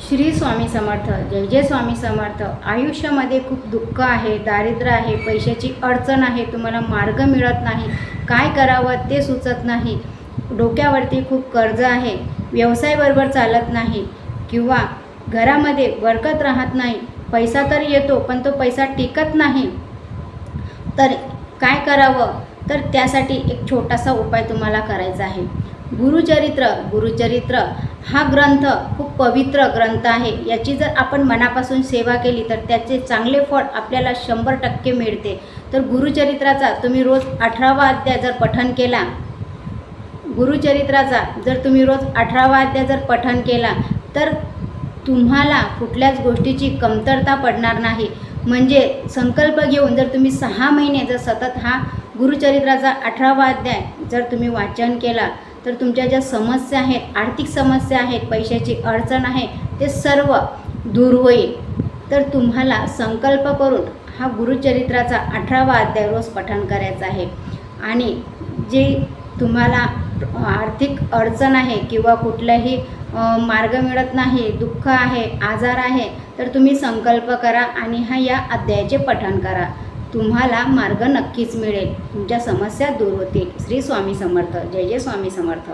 श्री स्वामी समर्थ जय जय स्वामी समर्थ. आयुष्यामध्ये खूप दुःख आहे दारिद्र्य आहे पैशाची अडचण आहे तुम्हाला मार्ग मिळत नाही. काय करावं ते सुचत नाही. डोक्यावरती खूप कर्ज आहे व्यवसाय बरोबर चालत नाही किंवा घरामध्ये बरकत राहत नाही. पैसा तर येतो पण तो पैसा टिकत नाही. तर काय करावं? तर त्यासाठी एक छोटासा उपाय तुम्हाला करायचा आहे. गुरुचरित्र गुरुचरित्र हा ग्रंथ खूप पवित्र ग्रंथ आहे. याची जर आपण मनापासून सेवा केली तर त्याचे चांगले फळ आपल्याला शंभर टक्के मिळते. तर गुरुचरित्राचा तुम्ही रोज अठरावा अध्याय जर पठन केला गुरुचरित्राचा जर तुम्ही रोज अठरावा अध्याय जर पठन केला तर तुम्हाला कुठल्याच गोष्टीची कमतरता पडणार नाही. म्हणजे संकल्प घेऊन जर तुम्ही सहा महिने जर सतत हा गुरुचरित्राचा अठरावा अध्याय जर तुम्ही वाचन केला तर तुमच्या ज्या समस्या आहेत आर्थिक समस्या आहेत पैशाची अडचण आहे ते सर्व दूर होईल. तर तुम्हाला संकल्प करून हा गुरुचरित्राचा अठरावा अध्याय रोज पठण करायचा आहे. आणि जे तुम्हाला आर्थिक अडचण आहे किंवा कुठलाही मार्ग मिळत नाही दुःख आहे आजार आहे तर तुम्ही संकल्प करा आणि हा या अध्यायाचे पठण करा. तुम्हाला मार्ग नक्कीच मिळेल. तुमच्या समस्या दूर होतील. श्री स्वामी समर्थ. जय जय स्वामी समर्थ.